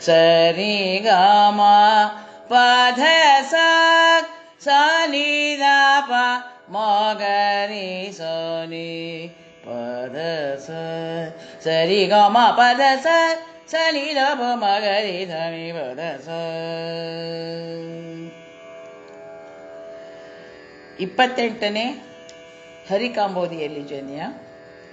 ಸರಿ ಗ ಪಧ ಸನಿ ಧ ಸ ಸ ನಿ ದ ಪ ಮ ಗ ರಿ ಸ ನಿ ಸ ಸರಿ ಗ ಪದ ಪ ಧ ಸ ಸ ನಿ ದ ಪ ಮ ಗ ರಿ ಸ ನಿ ಪ ಧ ಸ ಇಪ್ಪತ್ತೆಂಟನೇ ಹರಿಕಾಂಬೋದಿಯಲ್ಲಿ ಜನ್ಯ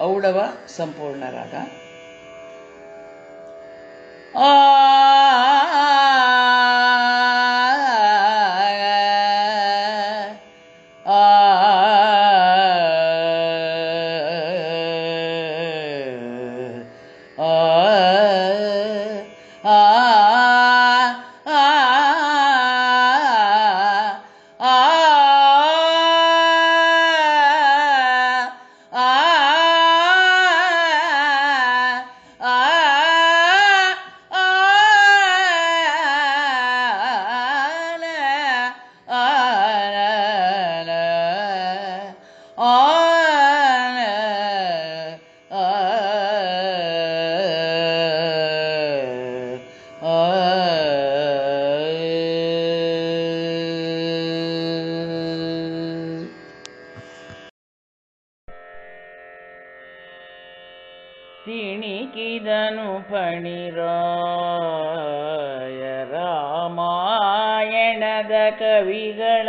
ಔಡವ ಸಂಪೂರ್ಣ 아 ಆ ಪಣಿರಾಯ ರಾಮಾಯಣದ ಕವಿಗಳ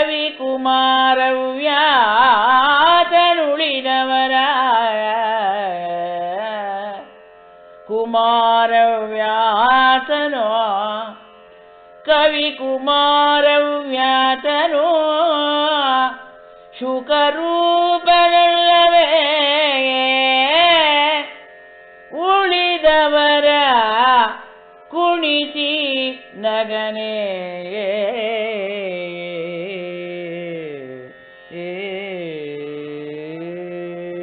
ಕವಿ ಕುಮಾರವ್ಯಾತನುಳಿದವರ ಕುಮಾರವ್ಯಾತನೋ ಕವಿ ಕುಮಾರವ್ಯಾತನೋ ಶುಕರೂಪನಲ್ಲವೇ ಉಳಿದವರ ಕುಣಿಸಿ ನಗನೇ.